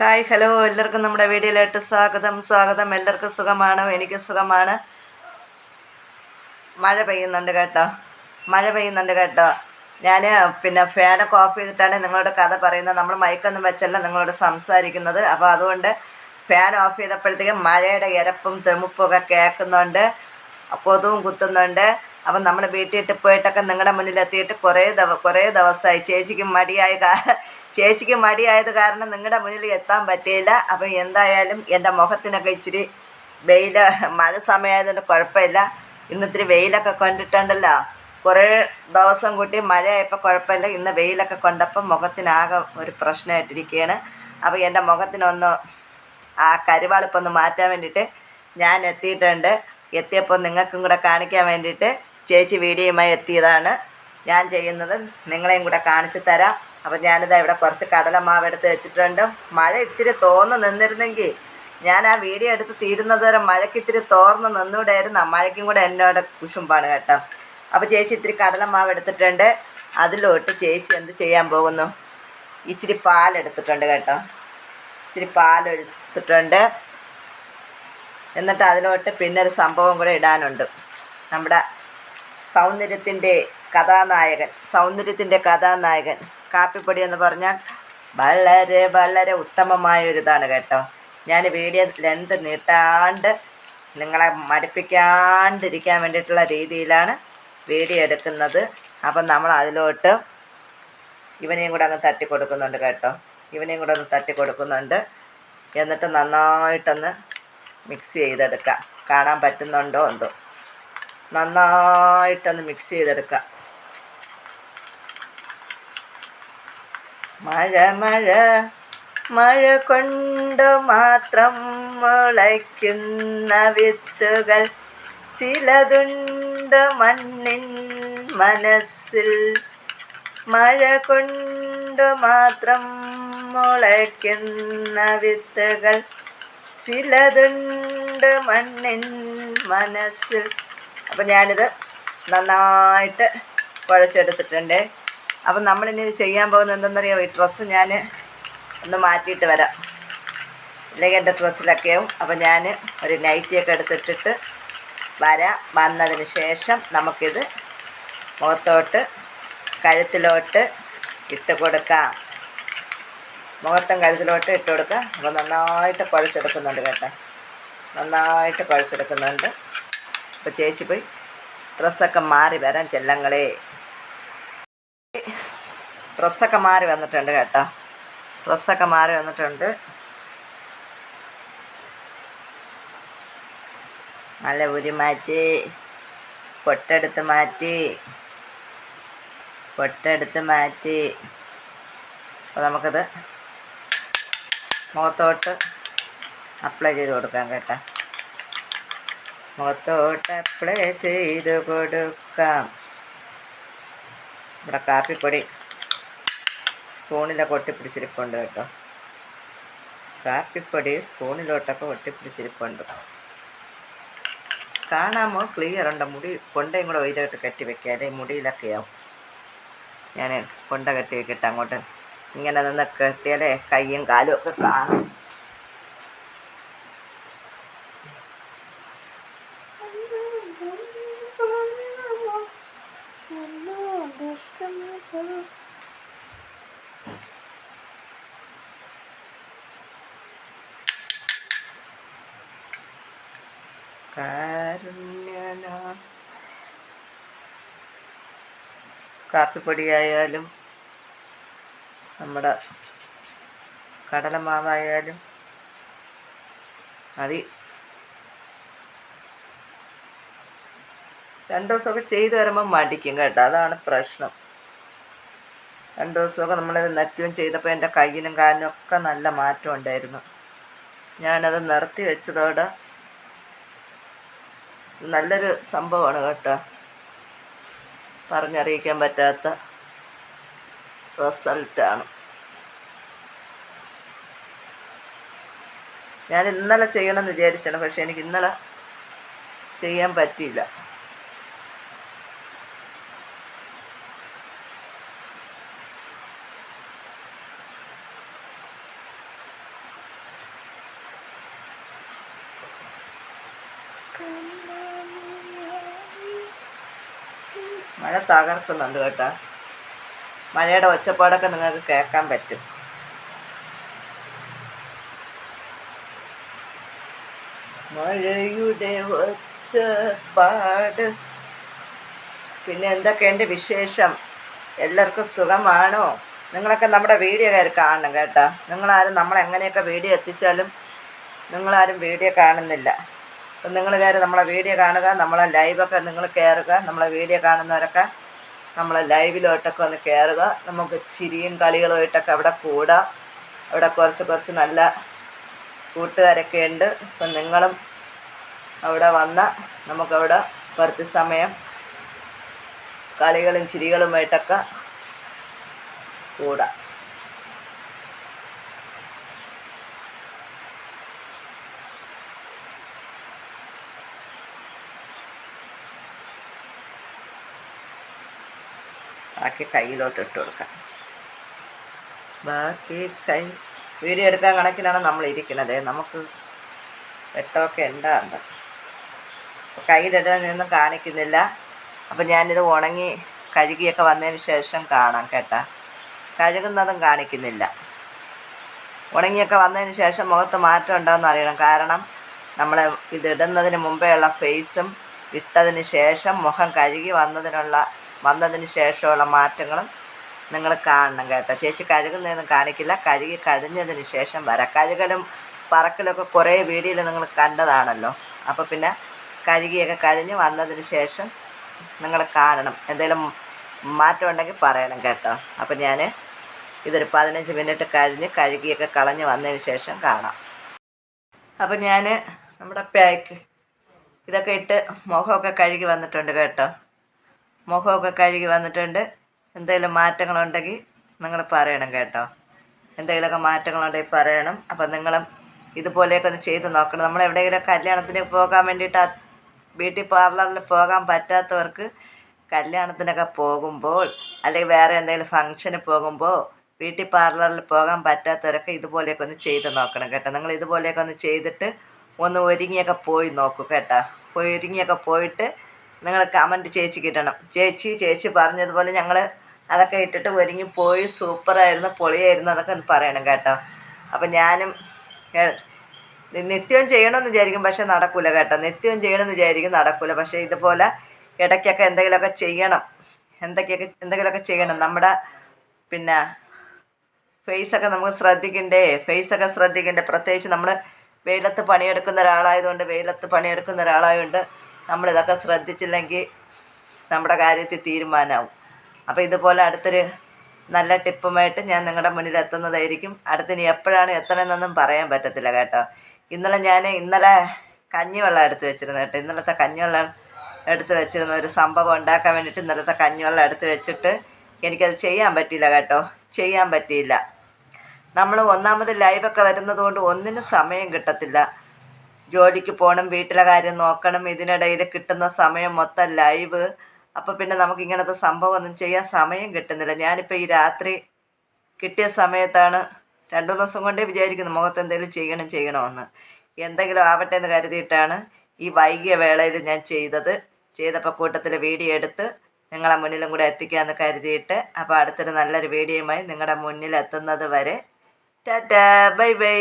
Hi hello. എല്ലാവർക്കും നമ്മുടെ വീഡിയോയിലോട്ട് സ്വാഗതം. സ്വാഗതം. എല്ലാവർക്കും സുഖമാണ്? എനിക്ക് സുഖമാണ്. മഴ പെയ്യുന്നുണ്ട് കേട്ടോ. മഴ പെയ്യുന്നുണ്ട് കേട്ടോ. ഞാൻ പിന്നെ ഫാനൊക്കെ ഓഫ് ചെയ്തിട്ടാണ് നിങ്ങളോട് കഥ പറയുന്നത്. നമ്മൾ മയക്കൊന്നും വെച്ചല്ല നിങ്ങളോട് സംസാരിക്കുന്നത്. അപ്പോൾ അതുകൊണ്ട് ഫാൻ ഓഫ് ചെയ്തപ്പോഴത്തേക്കും മഴയുടെ ഇരപ്പും തെമുപ്പും ഒക്കെ കേൾക്കുന്നുണ്ട്. കൊതുവും കുത്തുന്നുണ്ട്. അപ്പം നമ്മൾ വീട്ടിലിട്ട് പോയിട്ടൊക്കെ നിങ്ങളുടെ മുന്നിൽ എത്തിയിട്ട് കുറേ ദിവ കുറേ ദിവസമായി. ചേച്ചിക്ക് മടിയായ. ചേച്ചിക്ക് മടിയായത് കാരണം നിങ്ങളുടെ മുന്നിൽ എത്താൻ പറ്റിയില്ല. അപ്പം എന്തായാലും എന്റെ മുഖത്തിനൊക്കെ ഇച്ചിരി വെയിൽ മഴ സമയമായതുകൊണ്ട് കുഴപ്പമില്ല. ഇന്നിത്തിരി വെയിലൊക്കെ കണ്ടിട്ടുണ്ടല്ലോ. കുറേ ദിവസം കൂട്ടി മഴയായപ്പോൾ കുഴപ്പമില്ല. ഇന്ന് വെയിലൊക്കെ കൊണ്ടപ്പോൾ മുഖത്തിനാകെ ഒരു പ്രശ്നമായിട്ടിരിക്കുകയാണ്. അപ്പോൾ എന്റെ മുഖത്തിനൊന്ന് ആ കരുവാളിപ്പൊന്ന് മാറ്റാൻ വേണ്ടിയിട്ട് ഞാൻ എത്തിയിട്ടുണ്ട്. എത്തിയപ്പോൾ നിങ്ങൾക്കും കൂടെ കാണിക്കാൻ വേണ്ടിയിട്ട് ചേച്ചി വീഡിയോയുമായി എത്തിയതാണ്. ഞാൻ ചെയ്യുന്നത് നിങ്ങളെയും കൂടെ കാണിച്ചു തരാം. അപ്പോൾ ഞാനിതാ ഇവിടെ കുറച്ച് കടലമാവ് എടുത്ത് വെച്ചിട്ടുണ്ട്. മഴ ഇത്തിരി തോന്നു നിന്നിരുന്നെങ്കിൽ ഞാൻ ആ വീഡിയോ എടുത്ത് തീരുന്നത് വരെ മഴയ്ക്ക് ഇത്തിരി തോർന്ന് നിന്നൂടായിരുന്നു. മഴയ്ക്കും കൂടെ എന്നോട് കുശുമ്പാണ് കേട്ടോ. അപ്പോൾ ചേച്ചി ഇത്തിരി കടലമാവ് എടുത്തിട്ടുണ്ട്. അതിലോട്ട് ചേച്ചി എന്ത് ചെയ്യാൻ പോകുന്നു? ഇച്ചിരി പാലെടുത്തിട്ടുണ്ട് കേട്ടോ. ഇച്ചിരി പാലെടുത്തിട്ടുണ്ട് എന്നിട്ട് അതിലോട്ട് പിന്നെ ഒരു സംഭവം കൂടെ ഇടാനുണ്ട്. നമ്മുടെ സൗന്ദര്യത്തിന്റെ കഥാനായകൻ സൗന്ദര്യത്തിന്റെ കഥാനായകൻ. കാപ്പിപ്പൊടി എന്ന് പറഞ്ഞാൽ വളരെ വളരെ ഉത്തമമായ ഒരു ഇതാണ് കേട്ടോ. ഞാൻ വീഡിയോ ലെന്ത് നീട്ടാണ്ട് നിങ്ങളെ മടുപ്പിക്കാണ്ടിരിക്കാൻ വേണ്ടിയിട്ടുള്ള രീതിയിലാണ് വീഡിയോ എടുക്കുന്നത്. അപ്പം നമ്മൾ അതിലോട്ട് ഇവനെയും കൂടെ അങ്ങ് തട്ടി കൊടുക്കുന്നുണ്ട് കേട്ടോ. ഇവനെയും കൂടെ ഒന്ന് തട്ടി കൊടുക്കുന്നുണ്ട്. എന്നിട്ട് നന്നായിട്ടൊന്ന് മിക്സ് ചെയ്തെടുക്കാം. കാണാൻ പറ്റുന്നുണ്ടോ എന്തോ. നന്നായിട്ടൊന്ന് മിക്സ് ചെയ്തെടുക്കാം. മഴ മഴ മഴ കൊണ്ട് മാത്രം മുളയ്ക്കുന്ന വിത്തുകൾ. ചിലതുണ്ട് മണ്ണിൻ മനസ്സിൽ. മഴ കൊണ്ട് മാത്രം മുളയ്ക്കുന്ന വിത്തുകൾ. ചിലതുണ്ട് മണ്ണിൻ മനസ്സിൽ. അപ്പം ഞാനിത് നന്നായിട്ട് കുഴച്ചെടുത്തിട്ടുണ്ട്. അപ്പം നമ്മളിനി ചെയ്യാൻ പോകുന്നത് എന്തെന്നറിയാമോ ഈ ഡ്രസ്സ് ഞാൻ ഒന്ന് മാറ്റിയിട്ട് വരാം. അല്ലെങ്കിൽ എന്റെ ഡ്രസ്സിലൊക്കെ ആവും. അപ്പം ഞാൻ ഒരു നൈറ്റിയൊക്കെ എടുത്തിട്ടിട്ട് വരാം. വന്നതിന് ശേഷം നമുക്കിത് മുഖത്തോട്ട് കഴുത്തിലോട്ട് ഇട്ട് കൊടുക്കാം. മുഖത്തും കഴുത്തിലോട്ട് ഇട്ട് കൊടുക്കാം. അപ്പോൾ നന്നായിട്ട് കുഴച്ചെടുക്കുന്നുണ്ട് കേട്ടോ. നന്നായിട്ട് കുഴച്ചെടുക്കുന്നുണ്ട്. അപ്പോൾ ചേച്ചി പോയി ഡ്രസ്സൊക്കെ മാറി വരാൻ ചെല്ലങ്ങളെ. ഡ്രസ്സൊക്കെ മാറി വന്നിട്ടുണ്ട് കേട്ടോ. ഡ്രസ്സൊക്കെ മാറി വന്നിട്ടുണ്ട്. നല്ല ഉരി മാറ്റി പൊട്ടെടുത്ത് മാറ്റി പൊട്ടെടുത്ത് മാറ്റി. അപ്പോൾ നമുക്കത് മുഖത്തോട്ട് അപ്ലൈ ചെയ്ത് കൊടുക്കാം കേട്ടോ. മുഖത്തോട്ട് അപ്ലൈ ചെയ്ത് കൊടുക്കാം. ഇവിടെ കാപ്പിപ്പൊടി സ്പൂണിലൊക്കെ ഒട്ടിപ്പിടിച്ചിരിപ്പുണ്ട് കേട്ടോ. കാപ്പിപ്പൊടി സ്പൂണിലോട്ടൊക്കെ ഒട്ടിപ്പിടിച്ചിരിപ്പുണ്ട് കാണാമോ? ക്ലിയർ ഉണ്ട്? മുടി കൊണ്ടയും കൂടെ ഉയരമായിട്ട് കെട്ടി വെക്കാതെ മുടിയിലൊക്കെ ആവും. ഞാൻ കൊണ്ട കെട്ടി വെക്കട്ടെ അങ്ങോട്ട്. ഇങ്ങനെ നിന്ന് കെട്ടിയാലേ കയ്യും കാലും ഒക്കെ കാണും. കാപ്പിപ്പൊടിയായാലും നമ്മുടെ കടലമാവായാലും മതി രണ്ട് ദിവസമൊക്കെ ചെയ്തു വരുമ്പോൾ മടിക്കും കേട്ടോ. അതാണ് പ്രശ്നം. രണ്ട് ദിവസമൊക്കെ നമ്മളിത് നെറ്റും ചെയ്തപ്പോൾ എന്റെ കയ്യിനും കാലിനും ഒക്കെ നല്ല മാറ്റം ഉണ്ടായിരുന്നു. ഞാനത് നിർത്തി വെച്ചതോടെ നല്ലൊരു സംഭവമാണ് കേട്ടോ. പറഞ്ഞറിയിക്കാൻ പറ്റാത്ത റിസൾട്ടാണ്. ഞാൻ ഇന്നലെ ചെയ്യണമെന്ന് വിചാരിച്ചാണ് പക്ഷെ എനിക്ക് ഇന്നലെ ചെയ്യാൻ പറ്റിയില്ല. മഴ തകർക്കുന്നുണ്ട് കേട്ടോ. മഴയുടെ ഒച്ചപ്പാടൊക്കെ നിങ്ങൾക്ക് കേൾക്കാൻ പറ്റും. മഴയുടെ ഒച്ചപ്പാട്. പിന്നെ എന്തൊക്കെയുണ്ട് വിശേഷം? എല്ലാവർക്കും സുഖമാണോ? നിങ്ങളൊക്കെ നമ്മുടെ വീഡിയോ കയറി കാണണം കേട്ടോ. നിങ്ങളാരും നമ്മളെങ്ങനെയൊക്കെ വീഡിയോ എത്തിച്ചാലും നിങ്ങളാരും വീഡിയോ കാണുന്നില്ല. അപ്പം നിങ്ങൾ കയറി നമ്മളെ വീഡിയോ കാണുക നമ്മളെ ലൈവൊക്കെ നിങ്ങൾ കയറുക നമ്മളെ വീഡിയോ കാണുന്നവരൊക്കെ നമ്മളെ ലൈവിലോട്ടൊക്കെ ഒന്ന് കയറുക നമുക്ക് ചിരിയും കളികളുമായിട്ടൊക്കെ അവിടെ കൂടാം. അവിടെ കുറച്ച് കുറച്ച് നല്ല കൂട്ടുകാരൊക്കെ ഉണ്ട്. അപ്പം നിങ്ങളും അവിടെ വന്ന നമുക്കവിടെ കുറച്ച് സമയം കളികളും ചിരികളുമായിട്ടൊക്കെ കൂടാം. ബാക്കി കയ്യിലോട്ട് ഇട്ട് കൊടുക്കാം. ബാക്കി കൈ വീഡിയോ എടുക്കാൻ കണക്കിലാണ് നമ്മൾ ഇരിക്കുന്നത്. നമുക്ക് വെട്ടമൊക്കെ ഉണ്ടാകുന്നത് കയ്യിലിടാനൊന്നും കാണിക്കുന്നില്ല. അപ്പം ഞാനിത് ഉണങ്ങി കഴുകിയൊക്കെ വന്നതിന് ശേഷം കാണാം കേട്ടാ. കഴുകുന്നതും കാണിക്കുന്നില്ല. ഉണങ്ങിയൊക്കെ വന്നതിന് ശേഷം മുഖത്ത് മാറ്റം ഉണ്ടോയെന്ന് അറിയണം. കാരണം നമ്മൾ ഇതിടുന്നതിന് മുമ്പേ ഉള്ള ഫേസും ഇട്ടതിന് ശേഷം മുഖം കഴുകി വന്നതിനുള്ള വന്നതിന് ശേഷമുള്ള മാറ്റങ്ങളും നിങ്ങൾ കാണണം കേട്ടോ. ചേച്ചി കഴുകുന്നതൊന്നും കാണിക്കില്ല. കഴുകി കഴിഞ്ഞതിന് ശേഷം വരാം. കഴുകലും പറക്കലൊക്കെ കുറേ വീഡിയോയിൽ നിങ്ങൾ കണ്ടതാണല്ലോ. അപ്പോൾ പിന്നെ കഴുകിയൊക്കെ കഴിഞ്ഞ് വന്നതിന് ശേഷം നിങ്ങൾ കാണണം. എന്തെങ്കിലും മാറ്റം ഉണ്ടെങ്കിൽ പറയണം കേട്ടോ. അപ്പം ഞാൻ ഇതൊരു പതിനഞ്ച് മിനിറ്റ് കഴിഞ്ഞ് കഴുകിയൊക്കെ കളഞ്ഞ് വന്നതിന് ശേഷം കാണാം. അപ്പം ഞാൻ നമ്മുടെ പാക്ക് ഇതൊക്കെ ഇട്ട് മുഖമൊക്കെ കഴുകി വന്നിട്ടുണ്ട് കേട്ടോ. മുഖമൊക്കെ കഴുകി വന്നിട്ടുണ്ട്. എന്തെങ്കിലും മാറ്റങ്ങളുണ്ടെങ്കിൽ നിങ്ങൾ പറയണം കേട്ടോ. എന്തെങ്കിലുമൊക്കെ മാറ്റങ്ങളുണ്ടെങ്കിൽ പറയണം. അപ്പം നിങ്ങളും ഇതുപോലെയൊക്കെ ഒന്ന് ചെയ്ത് നോക്കണം. നമ്മൾ എവിടെയെങ്കിലും കല്യാണത്തിന് പോകാൻ വേണ്ടിയിട്ട് ബ്യൂട്ടി പാർലറിൽ പോകാൻ പറ്റാത്തവർക്ക് കല്യാണത്തിനൊക്കെ പോകുമ്പോൾ അല്ലെങ്കിൽ വേറെ എന്തെങ്കിലും ഫംഗ്ഷന് പോകുമ്പോൾ ബ്യൂട്ടി പാർലറിൽ പോകാൻ പറ്റാത്തവരൊക്കെ ഇതുപോലെയൊക്കെ ഒന്ന് ചെയ്ത് നോക്കണം കേട്ടോ. നിങ്ങൾ ഇതുപോലെയൊക്കെ ഒന്ന് ചെയ്തിട്ട് ഒന്ന് ഒരുങ്ങിയൊക്കെ പോയി നോക്കൂ കേട്ടോ. ഒരുങ്ങിയൊക്കെ പോയിട്ട് നിങ്ങൾ കമന്റ് ചേച്ചി കിട്ടണം. ചേച്ചി ചേച്ചി പറഞ്ഞതുപോലെ ഞങ്ങൾ അതൊക്കെ ഇട്ടിട്ട് ഒരുങ്ങി പോയി. സൂപ്പറായിരുന്നു പൊളിയായിരുന്നു അതൊക്കെ ഒന്ന് പറയണം കേട്ടോ. അപ്പം ഞാനും നിത്യവും ചെയ്യണമെന്ന് വിചാരിക്കും പക്ഷെ നടക്കൂല കേട്ടോ. നിത്യവും ചെയ്യണമെന്ന് വിചാരിക്കും നടക്കൂല. പക്ഷേ ഇതുപോലെ ഇടയ്ക്കൊക്കെ എന്തെങ്കിലുമൊക്കെ ചെയ്യണം. എന്തൊക്കെയൊക്കെ എന്തെങ്കിലുമൊക്കെ ചെയ്യണം. നമ്മുടെ പിന്നെ ഫേസൊക്കെ നമുക്ക് ശ്രദ്ധിക്കണ്ടേ? ഫേസൊക്കെ ശ്രദ്ധിക്കണ്ടേ? പ്രത്യേകിച്ച് നമ്മൾ വെയിലത്ത് പണിയെടുക്കുന്ന ഒരാളായതുകൊണ്ട് വെയിലത്ത് പണിയെടുക്കുന്ന ഒരാളായതുകൊണ്ട് നമ്മളിതൊക്കെ ശ്രദ്ധിച്ചില്ലെങ്കിൽ നമ്മുടെ കാര്യത്തിൽ തീരുമാനമാവും. അപ്പോൾ ഇതുപോലെ അടുത്തൊരു നല്ല ടിപ്പുമായിട്ട് ഞാൻ നിങ്ങളുടെ മുന്നിൽ എത്തുന്നതായിരിക്കും. അടുത്തിനി എപ്പോഴാണ് എത്തണമെന്നൊന്നും പറയാൻ പറ്റത്തില്ല കേട്ടോ. ഇന്നലെ ഞാൻ ഇന്നലെ കഞ്ഞിവെള്ളം എടുത്ത് വെച്ചിരുന്നു കേട്ടോ. ഇന്നലത്തെ കഞ്ഞിവെള്ളം എടുത്ത് വെച്ചിരുന്ന ഒരു സംഭവം ഉണ്ടാക്കാൻ വേണ്ടിയിട്ട് ഇന്നലത്തെ കഞ്ഞിവെള്ളം എടുത്ത് വെച്ചിട്ട് എനിക്കത് ചെയ്യാൻ പറ്റിയില്ല കേട്ടോ. ചെയ്യാൻ പറ്റിയില്ല. നമ്മൾ ഒന്നാമത് ലൈവൊക്കെ വരുന്നത് കൊണ്ട് ഒന്നിനും സമയം കിട്ടത്തില്ല. ജോലിക്ക് പോകണം വീട്ടിലെ കാര്യം നോക്കണം ഇതിനിടയിൽ കിട്ടുന്ന സമയം മൊത്തം ലൈവ്. അപ്പം പിന്നെ നമുക്ക് ഇങ്ങനത്തെ സംഭവം ഒന്നും ചെയ്യാൻ സമയം കിട്ടുന്നില്ല. ഞാനിപ്പോൾ ഈ രാത്രി കിട്ടിയ സമയത്താണ് രണ്ടു ദിവസം കൊണ്ടേ വിചാരിക്കുന്നു മുഖത്ത് എന്തെങ്കിലും ചെയ്യണം ചെയ്യണമെന്ന്. എന്തെങ്കിലും ആവട്ടെ എന്ന് കരുതിയിട്ടാണ് ഈ വൈകിയ വേളയിൽ ഞാൻ ചെയ്തത്. ചെയ്തപ്പോൾ കൂട്ടത്തിൽ വീഡിയോ എടുത്ത് നിങ്ങളെ മുന്നിലും കൂടെ എത്തിക്കാമെന്ന് കരുതിയിട്ട് അപ്പോൾ അടുത്തൊരു നല്ലൊരു വീഡിയോയുമായി നിങ്ങളുടെ മുന്നിൽ എത്തുന്നത് വരെ. Tata bye bye.